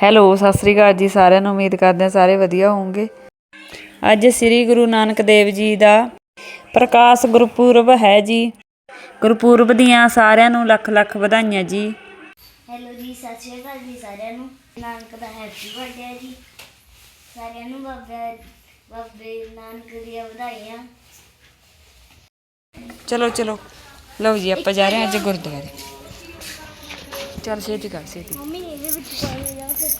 Hello Sat Sri ਅਕਾਲ ਜੀ ਸਾਰਿਆਂ ਨੂੰ ਉਮੀਦ ਕਰਦੇ ਹਾਂ ਸਾਰੇ ਵਧੀਆ ਹੋਵੋਗੇ। ਅੱਜ ਸ੍ਰੀ ਗੁਰੂ ਨਾਨਕ ਦੇਵ ਜੀ ਦਾ ਪ੍ਰਕਾਸ਼ ਗੁਰਪੁਰਬ ਹੈ ਜੀ। ਗੁਰਪੁਰਬ ਦੀਆਂ ਸਾਰਿਆਂ ਨੂੰ ਲੱਖ ਲੱਖ ਵਧਾਈਆਂ ਜੀ। ਹੈਲੋ ਜੀ ਸਤਿ ਸ਼੍ਰੀ ਅਕਾਲ ਜੀ ਸਾਰਿਆਂ ਨੂੰ। ਨਾਨਕ ਦਾ ਹੈਪੀ ਬਰਥਡੇ ਹੈ ਜੀ। ਸਾਰਿਆਂ ਨੂੰ ਬਾਬਾ ਬਾਬੇ ਨਾਨਕ ਦੀਆਂ ਵਧਾਈਆਂ। ਚਲੋ ਚਲੋ। ਲਓ ਜੀ ਆਪਾਂ ਜਾ ਰਹੇ ਹਾਂ ਅੱਜ ਗੁਰਦੁਆਰੇ। ਚੱਲ ਛੇਤੀ ਕਰ ਛੇਤੀ। ਮੰਮੀ ਇਹਦੇ ਵਿੱਚ ਪਾਣੀ ਜਾ ਫਿਰ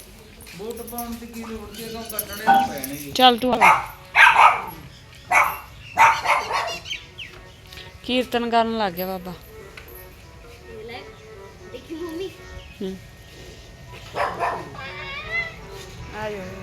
ਚੱਲ ਤੂੰ ਆ। ਕੀਰਤਨ ਕਰਨ ਲੱਗ ਗਿਆ ਬਾਬਾ। ਦੇਖੀ ਮੰਮੀ। ਹੂੰ। ਆਇਓ ਹੋ।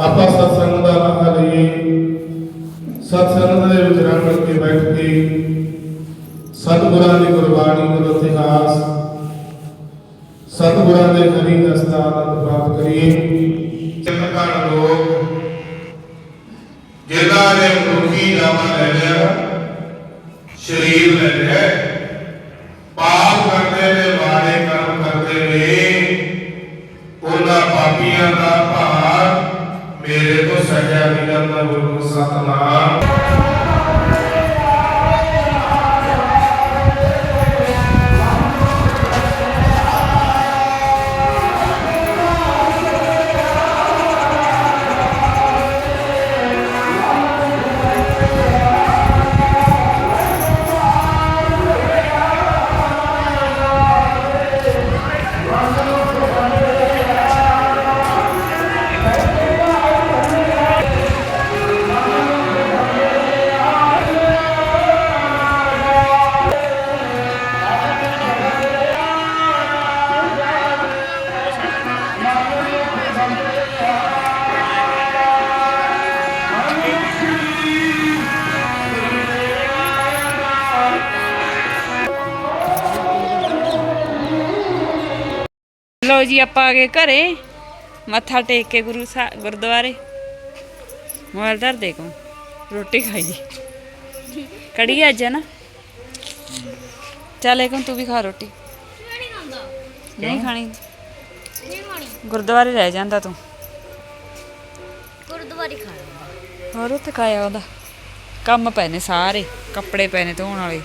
ਆਪਾਂ ਸਤਸੰਗ ਦਾ ਲਾਹਾ ਲਈਏ। ਸਤਸੰਗ ਦੇ ਵਿੱਚ ਰਲ ਕੇ ਬੈਠ ਕੇ ਸਤਿਗੁਰਾਂ ਦੀ ਗੁਰਬਾਣੀ ਗੁਰ ਇਤਿਹਾਸ, ਸਤਿਗੁਰਾਂ ਦੇ ਹਰੀ ਦਾ ਸਥਾਨ ਪ੍ਰਾਪਤ ਕਰੀਏ। ਚਿੰਤਕਣ ਲੋਕ ਜਿਨ੍ਹਾਂ ਨੇ ਮਨੁੱਖੀ ਜਾਮਾ ਲੈ ਲਿਆ, ਸਰੀਰ ਲੈ ਲਿਆ, ਪਾਪ ਕਰਦੇ ਨੇ ਲਓ ਜੀ ਆਪਾਂ ਆ ਗਏ ਘਰੇ। ਮੱਥਾ ਟੇਕ ਕੇ ਗੁਰੂ ਸਾਹਿਬ ਗੁਰਦੁਆਰੇ। ਮੋਬਾਈਲ ਧਰ ਦੇ ਕੋ ਰੋਟੀ ਖਾਈ। ਦੀ ਕੜੀ ਅੱਜ ਹੈ ਨਾ? ਚੱਲ ਇੱਕ ਤੂੰ ਵੀ ਖਾ ਰੋਟੀ। ਨਹੀਂ ਖਾਣੀ। ਨਹੀਂ ਖਾਣੀ। ਗੁਰਦੁਆਰੇ ਰਹਿ ਜਾਂਦਾ ਤੂੰ। ਗੁਰਦੁਆਰੇ ਖਾਣਾ ਹੋਰ ਉੱਥੇ ਖਾਇਆ ਉਹਦਾ। ਕੰਮ ਪਏ ਨੇ ਸਾਰੇ। ਕੱਪੜੇ ਪਏ ਨੇ ਧੋਣ ਵਾਲੇ।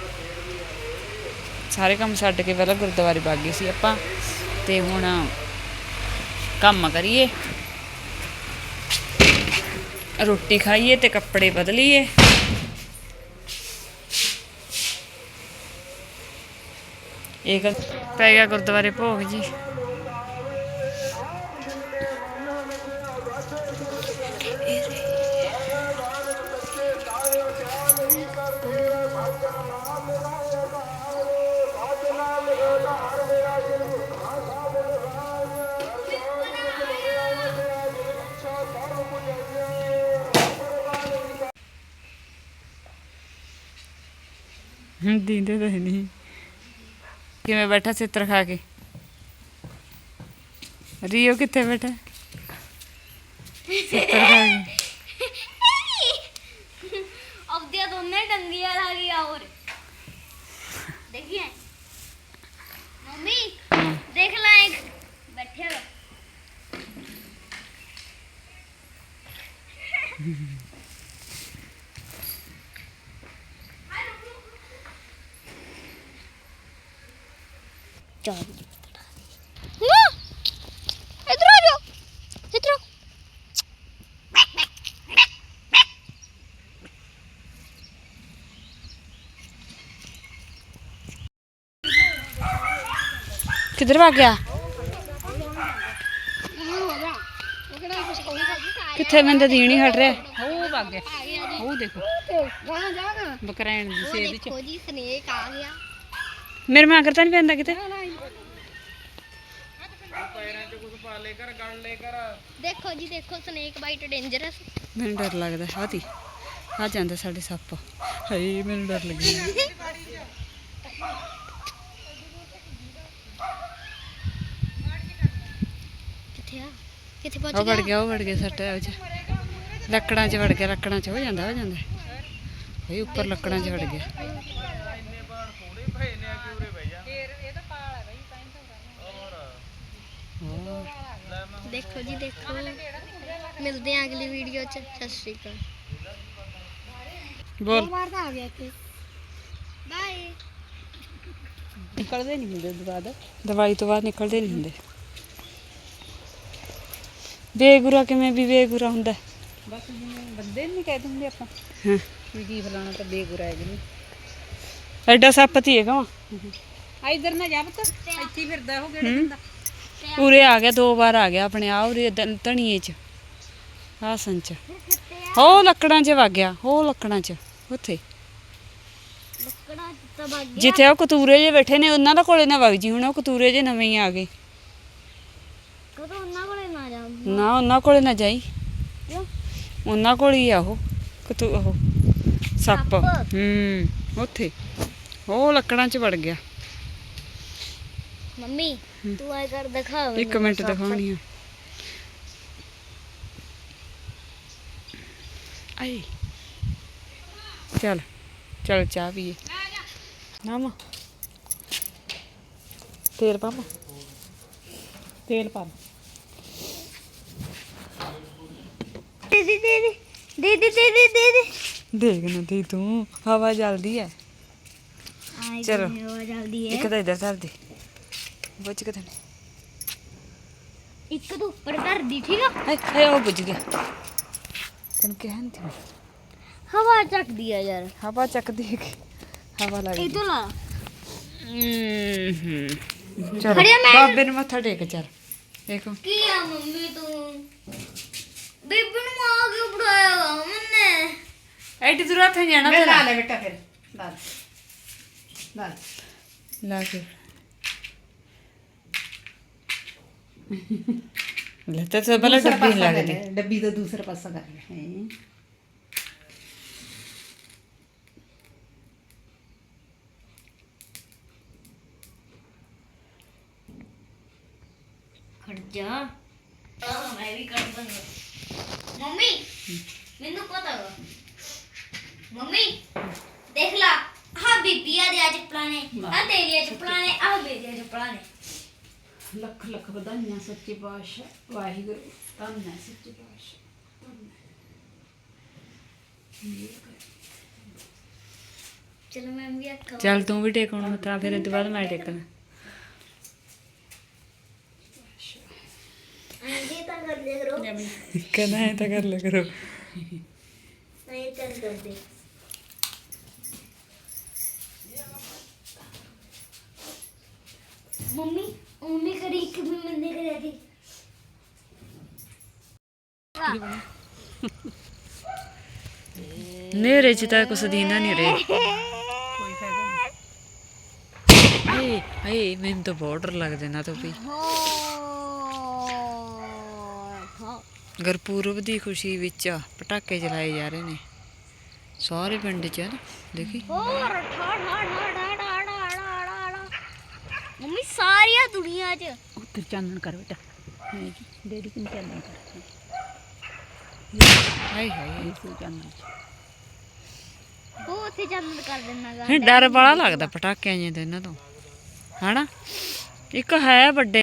ਸਾਰੇ ਕੰਮ ਛੱਡ ਕੇ ਪਹਿਲਾਂ ਗੁਰਦੁਆਰੇ ਵਗ ਗਏ ਸੀ ਆਪਾਂ। ਤੇ ਹੁਣ ਕੰਮ ਕਰੀਏ। ਰੋਟੀ ਖਾਈਏ ਤੇ ਕੱਪੜੇ ਬਦਲੀਏ। ਇਹ ਪੈ ਗਿਆ ਗੁਰਦੁਆਰੇ ਭੋਗ ਜੀ। ਦੀਂਦੇ ਤਾਂ ਨਹੀਂ। ਕਿਵੇਂ ਬੈਠਾ ਸਿੱਤਰ ਖਾ ਕੇ? ਰੀਓ ਕਿੱਥੇ ਬੈਠਾ? ਸਿੱਤਰ ਖਾ ਕੇ। ਆਪਦੀਆਂ ਦੋਨੇ ਡੰਗੀਆਂ ਲਾ ਗਿਆ ਹੋਰ। ਦੇਖੀਏ ਮੰਮੀ, ਦੇਖ ਲੈ ਇੱਕ। ਬੈਠੇ ਹੋ ਇਧਰ ਆ ਜਾ ਇਧਰ ਕਿੱਧਰ ਭੱਗ ਗਿਆ? ਕਿੱਥੇ ਮੈਨੂੰ ਤਾਂ ਦੀਣ ਹੀ ਹਟ ਰਿਹਾ। ਉਹ ਭੱਗ ਗਿਆ। ਉਹ ਦੇਖੋ। ਵਹਾਂ ਜਾਣਾ ਬਕਰੈਣ ਦੀ ਸੇਧ ਚ ਦੇਖੋ ਜੀ ਸਨੇਕ ਆ ਗਿਆ। ਮੇਰੇ ਮਾਂ ਕਰਤਾ ਨਹੀਂ ਪੈਂਦਾ ਕਿਤੇ? ਦੇਖੋ ਜੀ ਦੇਖੋ ਸਨੇਕ ਬਾਈਟ ਡੇਂਜਰਸ ਮੈਨੂੰ ਡਰ ਲੱਗਦਾ ਹਾਤੀ ਆ ਜਾਂਦਾ ਸਾਡੇ ਸੱਪ। ਹਾਏ ਮੈਨੂੰ ਡਰ ਲੱਗਿਆ ਕਿੱਥੇ ਆ? ਕਿੱਥੇ ਪਹੁੰਚ ਉਹ ਵੜ ਗਿਆ? ਉਹ ਵੜ ਗਿਆ ਸੱਟ ਉਹ ਚ। ਲੱਕੜਾਂ 'ਚ ਵੜ ਗਿਆ ਲੱਕੜਾਂ 'ਚ ਹੋ ਜਾਂਦਾ ਹੋ ਜਾਂਦਾ। ਇਹ ਉੱਪਰ ਲੱਕੜਾਂ 'ਚ ਵੜ ਗਿਆ। ਦੇਖੋ ਜੀ ਦੇਖੋ। ਮਿਲਦੇ ਆ ਅਗਲੀ ਵੀਡੀਓ ਚ। ਸਤਿ ਸ਼੍ਰੀ ਅਕਾਲ। ਬੋਲ। ਤਾਂ ਆ ਗਿਆ ਇੱਥੇ। ਬਾਏ ਨਿਕਲਦੇ ਨਹੀਂ ਹੁੰਦੇ ਦਵਾਈ ਦਵਾਈ ਤੋਂ ਬਾਅਦ ਨਿਕਲਦੇ ਨਹੀਂ ਹੁੰਦੇ। ਬੇਗੁਰਾ ਕਿਵੇਂ ਵੀ ਬੇਗੁਰਾ ਹੁੰਦਾ। ਬਸ ਜਿਵੇਂ ਬੰਦੇ ਨਹੀਂ ਕਹਿ ਦਿੰਦੇ ਆਪਾਂ। ਹਾਂ। ਵੀ ਕੀ ਫਲਾਣਾ ਤਾਂ ਬੇਗੁਰਾ ਹੈ ਜੀ। ਐਡਾ ਸੱਪ ਤੀ ਹੈਗਾ ਵਾ। ਆ ਇਧਰ ਨਾ ਜਾ ਪੁੱਤ। ਇੱਥੇ ਫਿਰਦਾ ਉਹ ਕਿਹੜੇ ਦਿੰਦਾ ਉਰੇ ਆ ਗਿਆ ਦੋ ਵਾਰ ਆ ਗਿਆ ਆਪਣੇ ਆ ਉਰੇ ਧ- ਧਣੀਏ 'ਚ ਆਸਨ 'ਚ ਹੋ ਲੱਕੜਾਂ 'ਚ ਵਗ ਗਿਆ ਹੋ ਲੱਕੜਾਂ 'ਚ ਉੱਥੇ। ਲੱਕੜਾ ਤਾਂ ਵਗ ਗਿਆ ਜਿੱਥੇ ਉਹ ਕਤੂਰੇ ਜੇ ਬੈਠੇ ਨੇ ਉਹਨਾਂ ਦਾ ਕੋਲੇ ਨਾ ਵਗ ਜੀ ਹੁਣ ਉਹ ਕਤੂਰੇ ਜੇ ਨਵੇਂ ਹੀ ਆ ਗਏ। ਕਦੋਂ ਉਹਨਾਂ ਕੋਲੇ ਨਾ ਜਾ? ਨਾ ਉਹਨਾਂ ਕੋਲੇ ਨਾ ਜਾਈ। ਕਿਉਂ? ਉਹਨਾਂ ਕੋਲ ਹੀ ਆ ਉਹ ਕਤੂ ਉਹ ਸੱਪ। ਸੱਪ? ਹੂੰ ਉੱਥੇ। ਉਹ ਲੱਕੜਾਂ 'ਚ ਵੜ ਗਿਆ। ਮੰਮੀ ਤੂੰ ਆਏ ਕਰ ਦਿਖਾ ਇੱਕ ਮਿੰਟ ਦਿਖਾਉਣੀ ਆ। ਆਈ। ਚੱਲ ਚੱਲ ਚਾਹ ਪੀਏ। ਨਾ ਮਾ। ਤੇਲ ਪਾਪਾ ਤੇਲ ਪਾ। ਦੀਦੀ ਦੀਦੀ ਦੀਦੀ ਦੀਦੀ ਦੀਦੀ ਦੇਖ ਨਾ ਦੀ ਤੂੰ ਹਵਾ ਜਲਦੀ ਹੈ ਆਈ ਚਲੋ। ਹੋ ਜਲਦੀ ਇੱਕ ਹੈ ਤਾਂ ਇੱਧਰ ਧਰ ਦੇ। ਬੁੱਝ ਕਿਤੇ ਇੱਕ ਤੂੰ ਉੱਪਰ ਕਰ ਦੀ ਠੀਕ ਆ? ਹਾਏ ਹਾਏ ਉਹ ਬੁੱਝ ਗਿਆ ਤੈਨੂੰ ਕਿਹਾ ਨਹੀਂ ਤੀ ਹਵਾ ਚੱਕਦੀ ਆ ਯਾਰ। ਹਵਾ ਚੱਕਦੀ ਹੈ ਕਿ ਹਵਾ ਇਹ ਲੱਗਦੀ ਤੋਂ ਲਾ। ਹੂੰ ਚਲ ਖੜਿਆ ਮੈਂ। ਬਾਬੇ ਨੂੰ ਮੱਥਾ ਟੇਕ ਚੱਲ। ਦੇਖੋ। ਕੀ ਆ ਮੰਮੀ ਤੂੰ? ਬੀਬੀ ਨੂੰ ਆ ਕੇ ਪੜਾਇਆ ਵਾ ਮੰਨੇ ਐਡੀ ਦੂਰ ਹੱਥ ਜਾਣਾ ਮੈਂ ਲਾ ਤੇਰਾ। ਲੈ ਬੇਟਾ ਫਿਰ। ਲਾ ਲੈ। ਲਾ। ਲੈ। ਲਾ ਕੇ। ਲੈ ਤਾਂ ਬਲਾ ਡੱਬੀ ਕਰ ਲੱਗਦੀ ਡੱਬੀ ਦਾ ਦੂਸਰਾ ਪਾਸਾ ਕਰ ਲੈ ਹੈਂ। ਖੜ ਜਾ। ਆ ਮੈਂ ਵੀ ਕਰ ਦਾਂਗਾ ਮੰਮੀ ਮੈਨੂੰ ਪਤਾ ਵਾ। ਮੰਮੀ ਦੇਖ ਲਾ ਹਾਂ ਬੀਬੀਆਂ ਦੇ ਅੱਜ ਪਲਾਣੇ ਆ ਤੇਰੀਆਂ ਚ ਪਲਾਣੇ ਆ ਬੇਦੀਆਂ ਚ ਪਲਾਣੇ ਲੱਖ ਲੱਖ ਵਧਾਈਆਂ ਸੱਚੇ ਪਾਤਸ਼ਾਹ। ਵਾਹਿਗੁਰੂ ਧੰਨ ਹੈ ਸੱਚੇ ਪਾਤਸ਼ਾਹ। ਚਲੋ ਮੈਂ ਵੀ ਅੱਖਾਂ ਚੱਲ ਤੂੰ ਵੀ ਟੇਕ ਹੁਣ ਮੱਥਾ ਫਿਰ ਇਹ ਤੋਂ ਬਾਅਦ ਮੈਂ ਟੇਕਣਾ ਆਂਦੀ ਤਾਂ ਕਰ ਲਿਆ ਕਰੋ। ਕਹਿੰਦਾ ਐ ਤਾਂ ਕਰ ਲਿਆ ਕਰੋ। ਨਹੀਂ ਕਰ ਕਰਦੇ। ਮੰਮੀ ਮੰਮੀ ਕਰੀ ਇੱਕ ਵੀ ਮੰਨੇ ਕਰਿਆ ਦੀ ਨੇਰੇ ਚ ਤਾਂ ਕੁਛ ਦੀਨਾ ਨਹੀਂ ਰੇ ਹਾਏ ਹਾਏ ਮੈਨੂੰ ਤਾਂ ਬਹੁਤ ਡਰ ਲੱਗਦਾ ਨਾ ਤੋਂ ਵੀ ਗੁਰਪੁਰਬ ਦੀ ਖੁਸ਼ੀ ਵਿੱਚ ਪਟਾਕੇ ਚਲਾਏ ਜਾ ਰਹੇ ਨੇ। ਸਾਰੇ ਪਿੰਡ 'ਚ ਦੇਖੀ। ਹੋਰ ਠਾ ਠਾ ਠਾ ਠਾ ਠਾ ਠਾ ਠਾ ਠਾ ਮੰਮੀ ਸਾਰੀਆਂ ਦੁਨੀਆ 'ਚ ਉੱਧਰ ਚਾਨਣ ਕਰ ਬੇਟਾ। ਜੀ ਡੈਡੀ ਕਿਨ ਚਾਨਣ ਕਰ ਹਾਏ ਹਾਏ ਇਸ ਚਾਨਣ ਚ? ਉਹ ਉੱਥੇ ਚਾਨਣ ਕਰ ਦੇਣਾ ਗਾ। ਇਹ ਡਰ ਬੜਾ ਲੱਗਦਾ ਪਟਾਕਿਆਂ ਜਿਹੇ ਤੋਂ ਇਹਨਾਂ ਤੋਂ। ਹਨਾ? ਇੱਕ ਹੈ ਵੱਡੇ